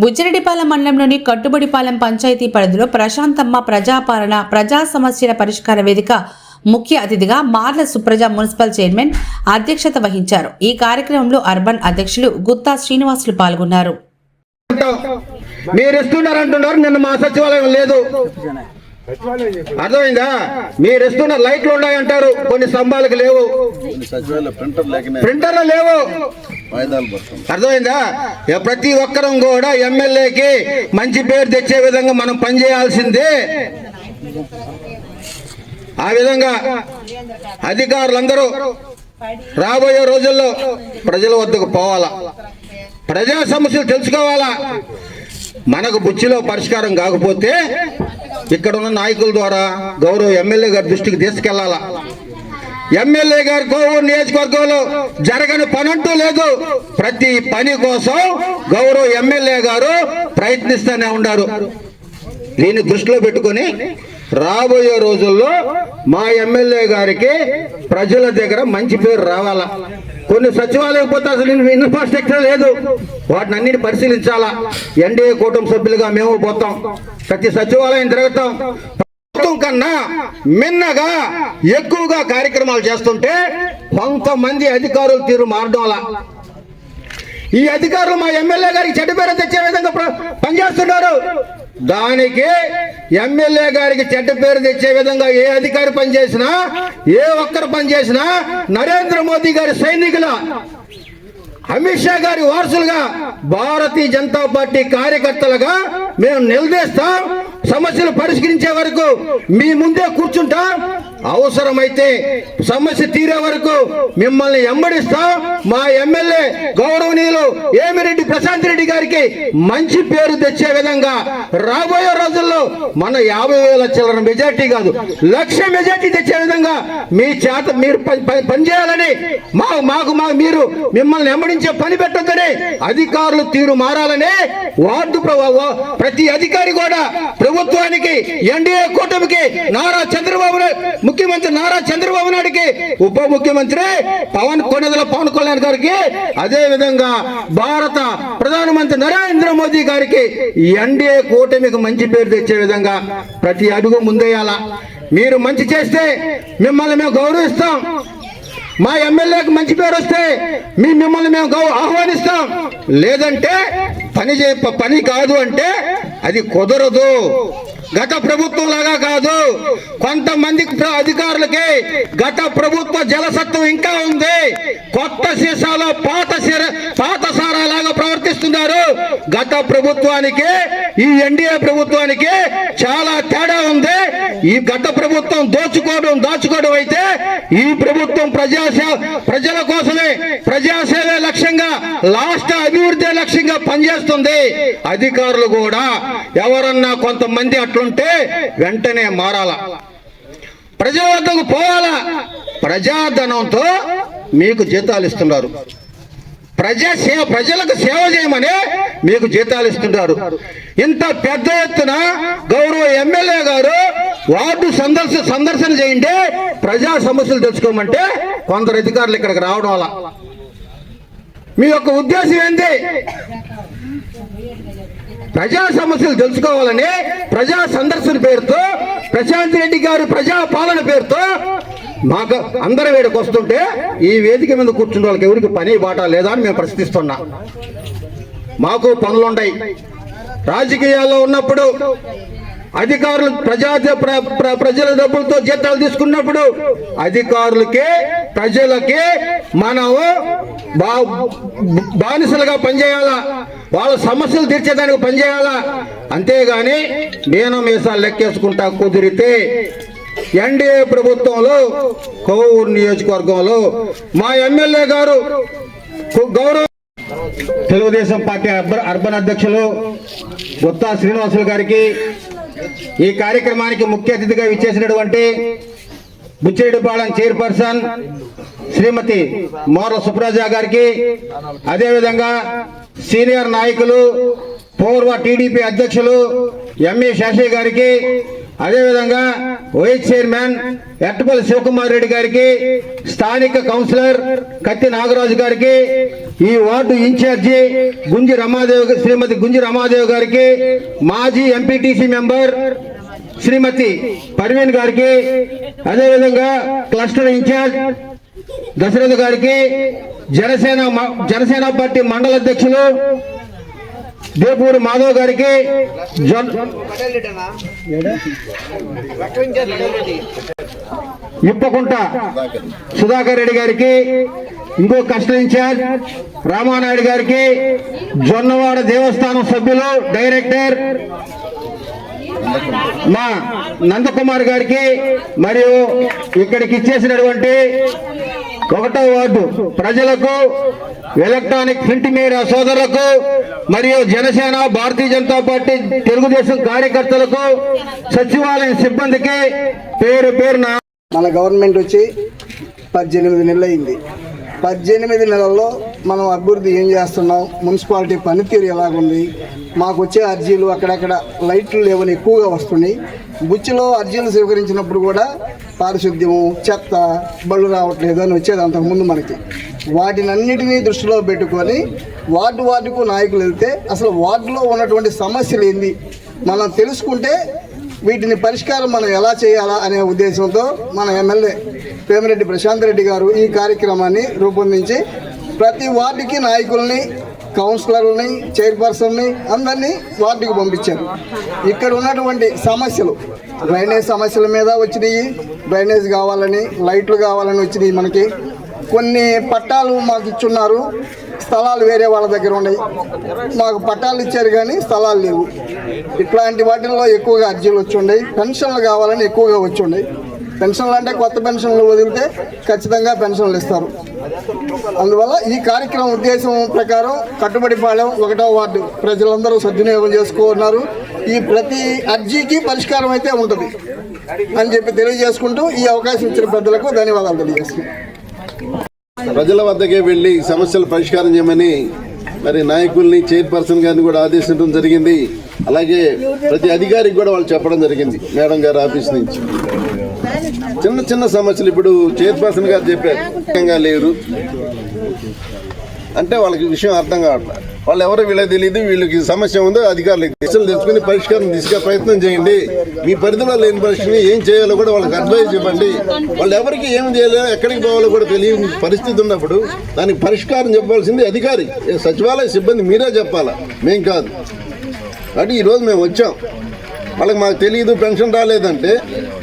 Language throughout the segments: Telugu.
బుజ్జిరెడ్డిపాలెం మండలంలోని కట్టుబడిపాలెం పంచాయతీ పరిధిలో ప్రశాంతమ్మ ప్రజాపాలన ప్రజా సమస్యల పరిష్కార వేదిక ముఖ్య అతిథిగా మార్ల సుప్రజ మున్సిపల్ చైర్మన్ అధ్యక్షత వహించారు. ఈ కార్యక్రమంలో అర్బన్ అధ్యక్షులు గుత్తా శ్రీనివాసులు పాల్గొన్నారు. మీరు ఇస్తున్నారంటున్నారు నిన్న మా సచివాలయం లేదు. అర్థమైందా? మీరు ఇస్తున్న లైట్లు ఉన్నాయంటారు కొన్ని స్తంభాలకు లేవు. ప్రింటర్లు లేవు. అర్థమైందా? ప్రతి ఒక్కరం కూడా ఎమ్మెల్యేకి మంచి పేరు తెచ్చే విధంగా మనం పనిచేయాల్సిందే. ఆ విధంగా అధికారులందరూ రాబోయే రోజుల్లో ప్రజల వద్దకు పోవాలా? ప్రజా సమస్యలు తెలుసుకోవాలా? మనకు బుచ్చిలో పరిష్కారం కాకపోతే ఇక్కడ ఉన్న నాయకుల ద్వారా గౌరవ ఎమ్మెల్యే గారి దృష్టికి తీసుకెళ్ళాలా? ఎమ్మెల్యే గారి కోవూరు నియోజకవర్గంలో జరగని పనంటూ లేదు. ప్రతి పని కోసం గౌరవ ఎమ్మెల్యే గారు ప్రయత్నిస్తూనే ఉన్నారు. దీన్ని దృష్టిలో పెట్టుకొని రాబోయే రోజుల్లో మా ఎమ్మెల్యే గారికి ప్రజల దగ్గర మంచి పేరు రావాలా? కొన్ని సచివాలయం పోతే అసలు ఇన్ఫ్రాస్ట్రక్చర్ లేదు. వాటిని అన్నిటి పరిశీలించాలా? ఎన్డీఏ కూటమి సభ్యులుగా మేము పోతాం. ప్రతి సచివాలయం తిరుగుతాం. ప్రభుత్వం కన్నా మిన్నగా ఎక్కువగా కార్యక్రమాలు చేస్తుంటే కొంతమంది అధికారులు తీరు మారడం అలా ఈ అధికారులు మా ఎమ్మెల్యే గారికి చెడ్డ పేరు తెచ్చే విధంగా పనిచేస్తున్నారు. దానికి ఎమ్మెల్యే గారికి చెడ్డ పేరు తెచ్చే విధంగా ఏ అధికారి పనిచేసినా ఏ ఒక్కరు పనిచేసినా నరేంద్ర మోదీ గారి సైనికుల అమిత్ షా గారి వారసులుగా భారతీయ జనతా పార్టీ కార్యకర్తలుగా మేము నిలదీస్తాం. సమస్యలు పరిష్కరించే వరకు మీ ముందే కూర్చుంటాం. అవసరమైతే సమస్య తీరే వరకు మిమ్మల్ని ఎంబడిస్తాం మా ఎమ్మెల్యే గౌరవనీయులు ఏమిరెడ్డి ప్రశాంత్ రెడ్డి గారికి మంచి పేరు తెచ్చే విధంగా రాబోయే రోజుల్లో మన యాభై వేల చిల్లర మెజార్టీ కాదు లక్ష మెజార్టీ తెచ్చే విధంగా మీ చేత మీరు పని- పని- పనిచేయాలని మా మాకు మా మీరు మిమ్మల్ని ఎంబడించే పని పెట్టొద్దని అధికారులు తీరు మారాలని వార్డు ప్రతి అధికారి కూడా ప్రభుత్వానికి ఎన్డీఏ కూటమికి నారా చంద్రబాబు ముఖ్యమంత్రి నారా చంద్రబాబు నాయుడికి ఉప ముఖ్యమంత్రి పవన్ కొనదల పవన్ కళ్యాణ్ గారికి అదే విధంగా భారత ప్రధానమంత్రి నరేంద్ర మోదీ గారికి ఎన్డీఏ కూటమికి మంచి పేరు తెచ్చే విధంగా ప్రతి అడుగు ముందేయాల. మీరు మంచి చేస్తే మిమ్మల్ని మేము గౌరవిస్తాం. మా ఎమ్మెల్యేకి మంచి పేరు వస్తే మీ మిమ్మల్ని మేము గౌ- ఆహ్వానిస్తాం. లేదంటే పని చే పని కాదు అంటే అది కుదరదు. గత ప్రభుత్వం లాగా కాదు. కొంతమంది అధికారులకి గత ప్రభుత్వ జలసత్వం ఇంకా ఉంది. కొత్త సీసాలో పాత పాత సారాలాగా ప్రవర్తిస్తున్నారు. గత ప్రభుత్వానికి ఈ ఎన్డీఏ ప్రభుత్వానికి చాలా ఈ గత ప్రభుత్వం దోచుకోవడం దాచుకోవడం అయితే ఈ ప్రభుత్వం ప్రజాసేవ ప్రజల కోసమే ప్రజాసేవే లక్ష్యంగా లాస్ట్ అభివృద్ధి లక్ష్యంగా పనిచేస్తుంది. అధికారులు కూడా ఎవరన్నా కొంతమంది అట్లుంటే వెంటనే మారాల. ప్రజల వద్దకు పోవాలా? ప్రజాధనంతో మీకు జీతాలు ఇస్తున్నారు. ప్రజా సేవ ప్రజలకు సేవ చేయమని మీకు జీతాలు ఇస్తుంటారు. ఇంత పెద్ద ఎత్తున గౌరవ ఎమ్మెల్యే గారు వార్డు సందర్శ సందర్శన చేయండి ప్రజా సమస్యలు తెచ్చుకోమంటే కొందరు అధికారులు ఇక్కడికి రావడం వల్ల. మీ యొక్క ఉద్దేశం ఏంటి? ప్రజా సమస్యలు తెలుసుకోవాలని ప్రజా సందర్శన పేరుతో ప్రశాంత్ రెడ్డి గారు ప్రజా పాలన పేరుతో మాకు అందరి వేడికి వస్తుంటే ఈ వేదిక మీద కూర్చున్న వాళ్ళకి ఎవరికి పని బాట లేదా అని మేము ప్రశ్నిస్తున్నా. మాకు పనులుండయి రాజకీయాల్లో ఉన్నప్పుడు అధికారులు ప్రజా ప్ర- ప్ర- ప్రజల డబ్బులతో జీతాలు తీసుకున్నప్పుడు అధికారులకి ప్రజలకి మనము బా బానిసలుగా పనిచేయాలా? వాళ్ళ సమస్యలు తీర్చేదానికి పనిచేయాలా? అంతేగాని నేను మీసాలు లెక్కేసుకుంటా కుదిరితే ఎన్డీఏ ప్రభుత్వంలో కోవూరు నియోజకవర్గంలో మా ఎమ్మెల్యే గారు గౌరవ తెలుగుదేశం పార్టీ అర్బన్ అధ్యక్షులు గుత్తా శ్రీనివాసులు గారికి ఈ కార్యక్రమానికి ముఖ్య అతిథిగా ఇచ్చేసినటువంటి బుచ్చిరెడ్డిపాళెం చైర్పర్సన్ శ్రీమతి మోర సుప్రజా గారికి అదేవిధంగా సీనియర్ నాయకులు పూర్వ టీడీపీ అధ్యక్షులు ఎంఏ శేషయ్య గారికి అదేవిధంగా వైస్ చైర్మన్ ఎట్టపల్లి శివకుమార్ రెడ్డి గారికి స్థానిక కౌన్సిలర్ కత్తి నాగరాజు గారికి ఈ వార్డు ఇన్ఛార్జి గుంజి రమాదేవి శ్రీమతి గుంజి రమాదేవి గారికి మాజీ ఎంపీటీసీ మెంబర్ శ్రీమతి పర్వీన్ గారికి అదేవిధంగా క్లస్టర్ ఇన్ఛార్జ్ దశరథ్ గారికి జనసేన మ- జనసేన పార్టీ మండల అధ్యక్షులు దేపూరి మాధవ్ గారికి ఇప్పకుంట సుధాకర్ రెడ్డి గారికి ఇంకో కస్టల్ ఇన్ఛార్జ్ రామానాయుడు గారికి జొన్నవాడ దేవస్థానం సభ్యులు డైరెక్టర్ మా నందకుమార్ గారికి మరియు ఇక్కడికి ఇచ్చేసినటువంటి ఒకటో వార్డు ప్రజలకు ఎలక్ట్రానిక్ ప్రింట్ మీడియా సోదరులకు మరియు జనసేన భారతీయ జనతా పార్టీ తెలుగుదేశం కార్యకర్తలకు సచివాలయం సిబ్బందికి పేరు పేరున మన గవర్నమెంట్ వచ్చి పద్దెనిమిది నెలలు అయింది పద్దెనిమిది నెలల్లో మనం అభివృద్ధి ఏం చేస్తున్నాం? మున్సిపాలిటీ పనితీరు ఎలాగుంది? మాకు వచ్చే అర్జీలు అక్కడక్కడ లైట్లు లేవని ఎక్కువగా వస్తున్నాయి. బుచ్చిలో అర్జీలు స్వీకరించినప్పుడు కూడా పారిశుద్ధ్యము చెత్త బళ్ళు రావట్లేదు అని వచ్చేది అంతకుముందు మనకి. వాటినన్నిటినీ దృష్టిలో పెట్టుకొని వార్డు వార్డుకు నాయకులు వెళ్తే అసలు వార్డులో ఉన్నటువంటి సమస్యలు ఏంది? మనం తెలుసుకుంటే వీటిని పరిష్కారం మనం ఎలా చేయాలా అనే ఉద్దేశంతో మన ఎమ్మెల్యే పేమిరెడ్డి ప్రశాంత్ రెడ్డి గారు ఈ కార్యక్రమాన్ని రూపొందించి ప్రతి వార్డుకి నాయకుల్ని కౌన్సిలర్ని చైర్పర్సన్ని అందరినీ వార్డుకి పంపించారు. ఇక్కడ ఉన్నటువంటి సమస్యలు డ్రైనేజ్ సమస్యల మీద వచ్చినాయి. డ్రైనేజ్ కావాలని లైట్లు కావాలని వచ్చినాయి మనకి. కొన్ని పట్టాలు మాకు ఇచ్చున్నారు. స్థలాలు వేరే వాళ్ళ దగ్గర ఉన్నాయి. మాకు పట్టాలు ఇచ్చారు కానీ స్థలాలు లేవు. ఇట్లాంటి వాటిల్లో ఎక్కువగా అర్జీలు వచ్చి పెన్షన్లు కావాలని ఎక్కువగా వచ్చి పెన్షన్లు అంటే కొత్త పెన్షన్లు వదిలితే ఖచ్చితంగా పెన్షన్లు ఇస్తారు. అందువల్ల ఈ కార్యక్రమం ఉద్దేశం ప్రకారం కట్టుబడి కట్టుబడిపాలెం ఒకటో వార్డు ప్రజలందరూ సద్వినియోగం చేసుకున్నారు. ఈ ప్రతి అర్జీకి పరిష్కారం అయితే ఉంటుంది అని చెప్పి తెలియజేసుకుంటూ ఈ అవకాశం ఇచ్చిన పెద్దలకు ధన్యవాదాలు తెలియజేస్తున్నాను ప్రజల వద్దకే వెళ్ళి సమస్యలు పరిష్కారం చేయమని మరి నాయకుల్ని చైర్పర్సన్ గారిని కూడా ఆదేశించడం జరిగింది. అలాగే ప్రతి అధికారికి కూడా వాళ్ళు చెప్పడం జరిగింది మేడం గారు ఆఫీస్ నుంచి. చిన్న చిన్న సమస్యలు ఇప్పుడు చైర్పర్సన్ గారు చెప్పారు. ముఖ్యంగా లేరు. అంటే వాళ్ళకి విషయం అర్థం కావట్లేదు వాళ్ళు ఎవరో వీళ్ళకి తెలియదు వీళ్ళకి సమస్య ఉందో అధికారులకు దిశలు తెచ్చుకుని పరిష్కారం తీసుకే ప్రయత్నం చేయండి. మీ పరిధిలో లేని పరిస్థితిని ఏం చేయాలో కూడా వాళ్ళకి అడ్వైజ్ ఇవ్వండి. వాళ్ళు ఎవరికి ఏం చేయాలో ఎక్కడికి పోవాలో కూడా తెలియని పరిస్థితి ఉన్నప్పుడు దానికి పరిష్కారం చెప్పాల్సింది అధికారి. సచివాలయ సిబ్బంది మీరే చెప్పాలా? మేం కాదు. కాబట్టి ఈరోజు మేము వచ్చాం. వాళ్ళకి మాకు తెలియదు పెన్షన్ రాలేదంటే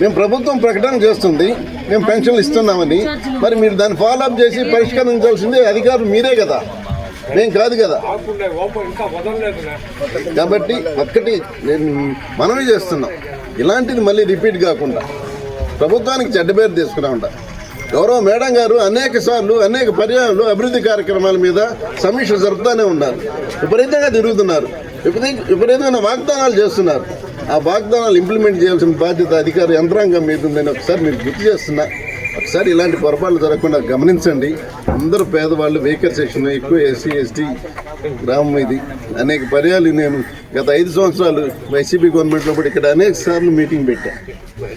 మేము ప్రభుత్వం ప్రకటన చేస్తుంది మేము పెన్షన్లు ఇస్తున్నామని. మరి మీరు దాన్ని ఫాలోఅప్ చేసి పరిష్కరించాల్సింది అధికారులు మీరే కదా. మేము కాదు కదా. కాబట్టి ఒక్కటి నేను మనమే చేస్తున్నాం ఇలాంటిది మళ్ళీ రిపీట్ కాకుండా ప్రభుత్వానికి చెడ్డ పేరు తీసుకున్నా ఉంటా గౌరవ మేడం గారు అనేక సార్లు అనేక పర్యాయాలు అభివృద్ధి కార్యక్రమాల మీద సమీక్ష జరుపుతూనే ఉన్నారు. విపరీతంగా తిరుగుతున్నారు. విపరీత విపరీతమైన వాగ్దానాలు చేస్తున్నారు. ఆ వాగ్దానాలు ఇంప్లిమెంట్ చేయాల్సిన బాధ్యత అధికార యంత్రాంగం మీద ఉందని ఒకసారి మీరు గుర్తు చేస్తున్నా. ఒకసారి ఇలాంటి పొరపాట్లు జరగకుండా గమనించండి. అందరూ పేదవాళ్ళు వెహికల్ సెక్షన్ ఎక్కువ ఎస్సీ ఎస్టీ గ్రామం ఇది. అనేక పర్యాలు నేను గత ఐదు సంవత్సరాలు వైసీపీ గవర్నమెంట్లో కూడా ఇక్కడ అనేక సార్లు మీటింగ్ పెట్టా.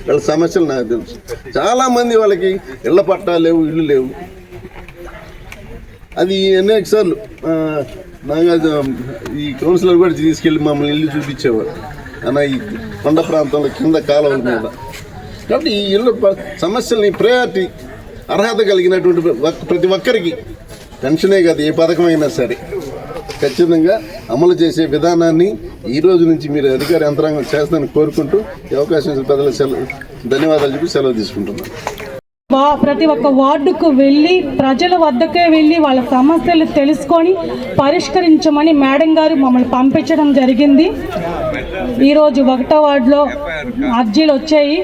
వాళ్ళ సమస్యలు నాకు తెలుసు. చాలామంది వాళ్ళకి ఇళ్ళ పట్టాలు లేవు ఇల్లు లేవు. అది అనేక సార్లు నాగా ఈ కౌన్సిలర్ కూడా తీసుకెళ్ళి మమ్మల్ని ఇల్లు చూపించేవారు. అన్న ఈ కొండ ప్రాంతంలో కింద కాలువల మీద. కాబట్టి ఈ ఇళ్ళు సమస్యల్ని ప్రయారిటీ అర్హత కలిగినటువంటి ప్రతి ఒక్కరికి పెన్షనే కాదు ఏ పథకమైనా సరే. ఖచ్చితంగా అమలు చేసే విధానాన్ని ఈ రోజు నుంచి మీరు అధికార యంత్రాంగం చేస్తానని కోరుకుంటూ ఈ అవకాశం ఇచ్చిన సెలవు ధన్యవాదాలు చెప్పి సెలవు తీసుకుంటున్నాను. ప్రతి ఒక్క వార్డుకు వెళ్ళి ప్రజల వద్దకే వెళ్ళి వాళ్ళ సమస్యలు తెలుసుకొని పరిష్కరించమని మేడం గారు మమ్మల్ని పంపించడం జరిగింది. ఈరోజు ఒకటో వార్డులో అర్జీలు వచ్చాయి.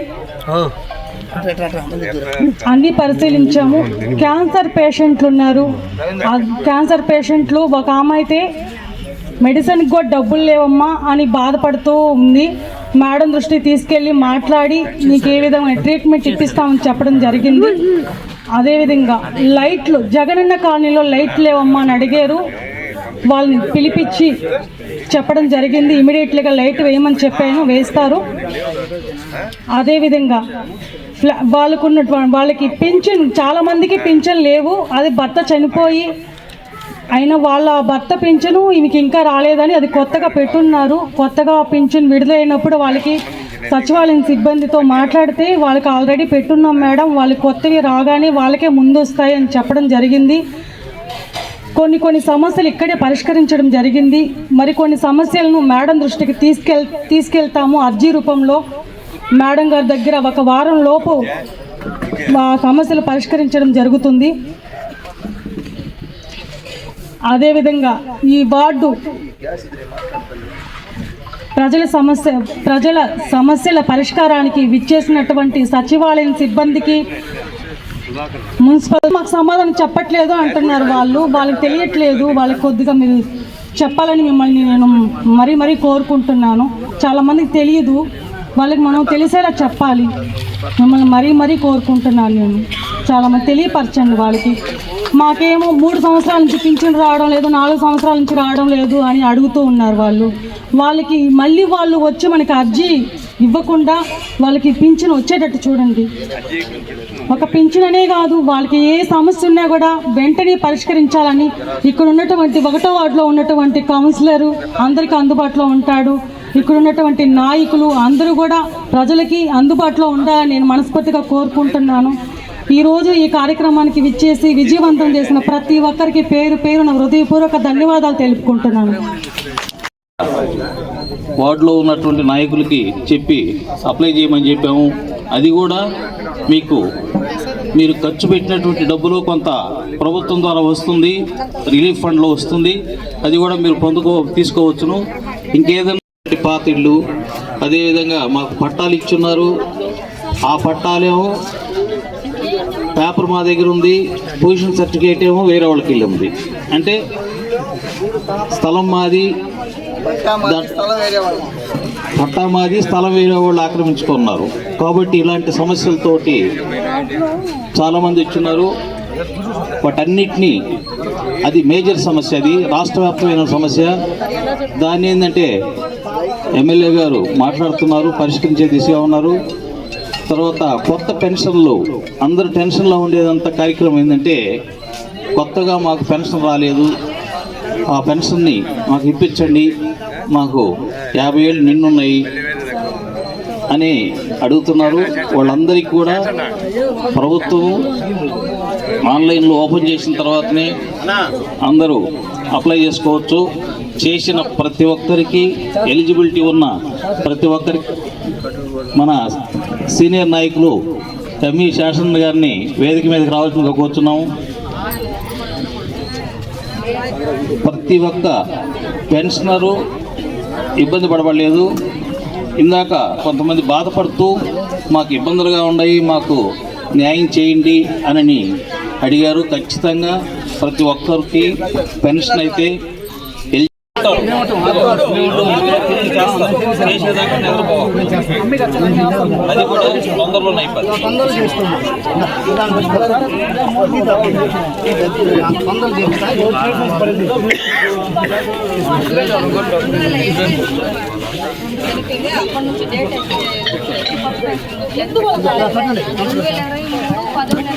అన్ని పరిశీలించాము. క్యాన్సర్ పేషెంట్లు ఉన్నారు. క్యాన్సర్ పేషెంట్లు ఒక ఆమె అయితే మెడిసిన్కి కూడా డబ్బులు లేవమ్మా అని బాధపడుతూ ఉంది. మేడం దృష్టికి తీసుకెళ్ళి మాట్లాడి నీకు ఏ విధమైన ట్రీట్మెంట్ ఇప్పిస్తామని చెప్పడం జరిగింది. అదేవిధంగా లైట్లు జగనన్న కాలనీలో లైట్లు లేవమ్మా అని అడిగారు. వాళ్ళని పిలిపించి చెప్పడం జరిగింది. ఇమీడియట్లీగా లైట్ వేయమని చెప్పాను వేస్తారు. అదేవిధంగా ఫ్లా- వాళ్ళకున్నటువంటి వాళ్ళకి పింఛన్ చాలామందికి పింఛన్ లేవు. అది భర్త చనిపోయి అయినా వాళ్ళ భర్త పింఛను ఈమెకి ఇంకా రాలేదని అది కొత్తగా పెట్టున్నారు. కొత్తగా పింఛన్ విడుదలైనప్పుడు వాళ్ళకి సచివాలయం సిబ్బందితో మాట్లాడితే వాళ్ళకి ఆల్రెడీ పెట్టున్నాం మేడం వాళ్ళు కొత్తవి రాగానే వాళ్ళకే ముందు వస్తాయి అని చెప్పడం జరిగింది. కొన్ని కొన్ని సమస్యలు ఇక్కడే పరిష్కరించడం జరిగింది. మరి కొన్ని సమస్యలను మేడం దృష్టికి తీసుకెళ్ తీసుకెళ్తాము అర్జీ రూపంలో. మేడం గారి దగ్గర ఒక వారం లోపు ఆ సమస్యలు పరిష్కరించడం జరుగుతుంది. అదేవిధంగా ఈ వార్డు ప్రజల సమస్య ప్రజల సమస్యల పరిష్కారానికి విచ్చేసినటువంటి సచివాలయం సిబ్బందికి మున్సిపల్ మాకు సమాధానం చెప్పట్లేదు అంటున్నారు వాళ్ళు. వాళ్ళకి తెలియట్లేదు. వాళ్ళకి కొద్దిగా మీరు చెప్పాలని మిమ్మల్ని నేను మరీ మరీ కోరుకుంటున్నాను. చాలామందికి తెలియదు వాళ్ళకి మనం తెలిసేలా చెప్పాలి. మిమ్మల్ని మరీ మరీ కోరుకుంటున్నాను నేను. చాలామంది తెలియపరచండి వాళ్ళకి. మాకేమో మూడు సంవత్సరాల నుంచి పింఛన్ రావడం లేదు నాలుగు సంవత్సరాల నుంచి రావడం లేదు అని అడుగుతూ ఉన్నారు వాళ్ళు. వాళ్ళకి మళ్ళీ వాళ్ళు వచ్చి మనకి అర్జీ ఇవ్వకుండా వాళ్ళకి పింఛన్ వచ్చేటట్టు చూడండి. ఒక పింఛన్ అనే కాదు వాళ్ళకి ఏ సమస్య ఉన్నా కూడా వెంటనే పరిష్కరించాలని ఇక్కడ ఉన్నటువంటి ఒకటో వార్డులో ఉన్నటువంటి కౌన్సిలరు అందరికీ అందుబాటులో ఉంటాడు. ఇక్కడ ఉన్నటువంటి నాయకులు అందరూ కూడా ప్రజలకి అందుబాటులో ఉండాలని నేను మనస్ఫూర్తిగా కోరుకుంటున్నాను. ఈరోజు ఈ కార్యక్రమానికి విచ్చేసి విజయవంతం చేసిన ప్రతి ఒక్కరికి పేరు పేరున హృదయపూర్వక ధన్యవాదాలు తెలుపుకుంటున్నాను. వార్డులో ఉన్నటువంటి నాయకులకి చెప్పి అప్లై చేయమని చెప్పాము. అది కూడా మీకు మీరు ఖర్చు పెట్టినటువంటి డబ్బులు కొంత ప్రభుత్వం ద్వారా వస్తుంది. రిలీఫ్ ఫండ్లో వస్తుంది. అది కూడా మీరు పొందుకో తీసుకోవచ్చును. ఇంకేదైనా పాత ఇళ్ళు అదేవిధంగా మాకు పట్టాలు ఇచ్చున్నారు. ఆ పట్టాలేమో పేపర్ మా దగ్గర ఉంది. పొజిషన్ సర్టిఫికేట్ ఏమో వేరే వాళ్ళకి వెళ్ళి ఉంది అంటే స్థలం మాది. పట్టా మాది స్థలం వేరే వాళ్ళు. ఆక్రమించుకున్నారు. కాబట్టి ఇలాంటి సమస్యలతోటి చాలామంది వచ్చున్నారు వాటన్నిటినీ అది మేజర్ సమస్య అది. రాష్ట్ర వ్యాప్తమైన సమస్య. దాన్ని ఏంటంటే ఎమ్మెల్యే గారు మాట్లాడుతున్నారు పరిష్కరించే దిశగా ఉన్నారు. తర్వాత కొత్త పెన్షన్లు అందరు టెన్షన్లో ఉండేదంత కార్యక్రమం ఏంటంటే కొత్తగా మాకు పెన్షన్ రాలేదు. ఆ పెన్షన్ని మాకు ఇప్పించండి మాకు యాభై ఏళ్ళు నిన్నున్నాయి అని అడుగుతున్నారు. వాళ్ళందరికీ కూడా ప్రభుత్వం ఆన్లైన్లో ఓపెన్ చేసిన తర్వాతనే అందరూ అప్లై చేసుకోవచ్చు. చేసిన ప్రతి ఒక్కరికి ఎలిజిబిలిటీ ఉన్న ప్రతి ఒక్కరికి మన సీనియర్ నాయకులు ఎంఈ శాసన గారిని వేదిక మీదకి రావాల్సిందిగా కోరుతున్నాము ప్రతి ఒక్క పెన్షనరు ఇబ్బంది పడబడలేదు. ఇందాక కొంతమంది బాధపడుతూ మాకు ఇబ్బందులుగా ఉన్నాయి మాకు న్యాయం చేయండి అని అడిగారు. ఖచ్చితంగా ప్రతి ఒక్కరికి పెన్షన్ అయితే అది కూడా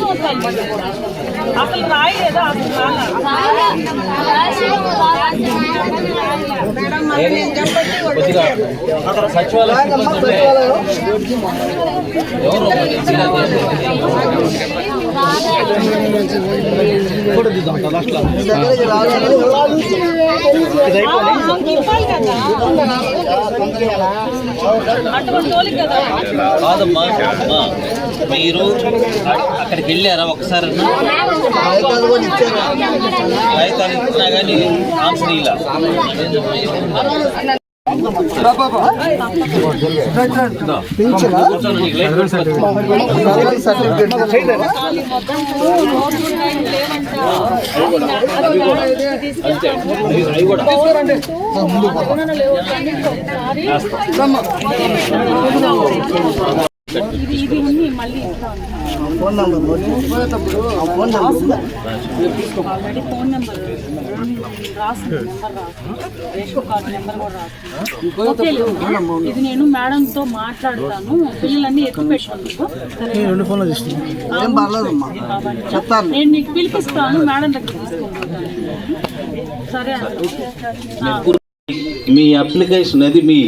సంవత్సరాలు అసలు రాయలేదా అసలు రాలా కొద్దిగా అక్కడ సచివాలయం సిబ్బంది ఉంటే ఎవరు కాదమ్మా మీరు అక్కడికి వెళ్ళారా ఒకసారి కాగితాలు ఇచ్చినా కానీ ఆన్సర్ ఇలా phone number phone number already phone రాసింది నెంబర్ రాసింది రేషన్ కార్డు నెంబర్ కూడా రాసింది ఓకే ఇది నేను మేడంతో మాట్లాడతాను. పిల్లలన్నీ ఎక్కువ చెప్తాను. నేను నీకు పిలిపిస్తాను. మేడం దగ్గర తీసుకుంటాను. సరే. మీ అప్లికేషన్ అది మీ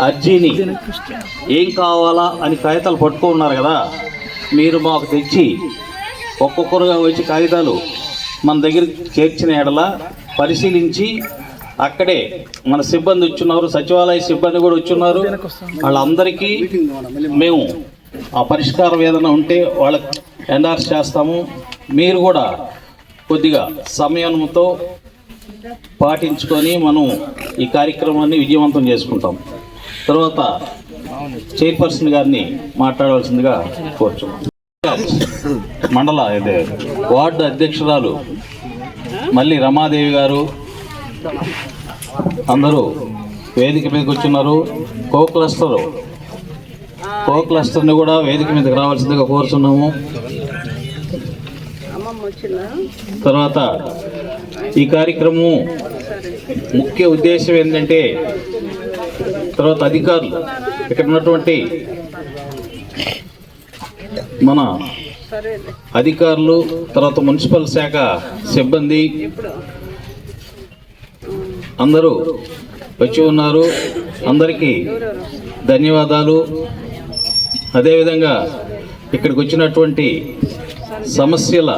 అర్జీని ఏం కావాలా అని కాగితాలు పట్టుకున్నారు కదా మీరు మాకు తెచ్చి ఒక్కొక్కరుగా వచ్చి కాగితాలు మన దగ్గర చేర్చిన ఎడల పరిశీలించి అక్కడే మన సిబ్బంది వచ్చున్నారు సచివాలయ సిబ్బంది కూడా వచ్చున్నారు. వాళ్ళందరికీ మేము ఆ పరిష్కారం ఏదైనా ఉంటే వాళ్ళకి ఎండార్స్ చేస్తాము. మీరు కూడా కొద్దిగా సమయంతో పాటించుకొని మనం ఈ కార్యక్రమాన్ని విజయవంతం చేసుకుంటాం. తర్వాత చైర్పర్సన్ గారిని మాట్లాడవలసిందిగా కోరుచున్నాం. మండల ఇదే వార్డు అధ్యక్షురాలు మళ్ళీ రమాదేవి గారు అందరూ వేదిక మీదకి వచ్చున్నారు కో క్లస్టర్. కో క్లస్టర్ని కూడా వేదిక మీదకి రావాల్సిందిగా కోరుచున్నాము. తర్వాత ఈ కార్యక్రమం ముఖ్య ఉద్దేశం ఏంటంటే తర్వాత అధికారులు ఇక్కడ ఉన్నటువంటి మన అధికారులు తర్వాత మున్సిపల్ శాఖ సిబ్బంది అందరూ వచ్చి ఉన్నారు. అందరికీ ధన్యవాదాలు. అదేవిధంగా ఇక్కడికి వచ్చినటువంటి సమస్యల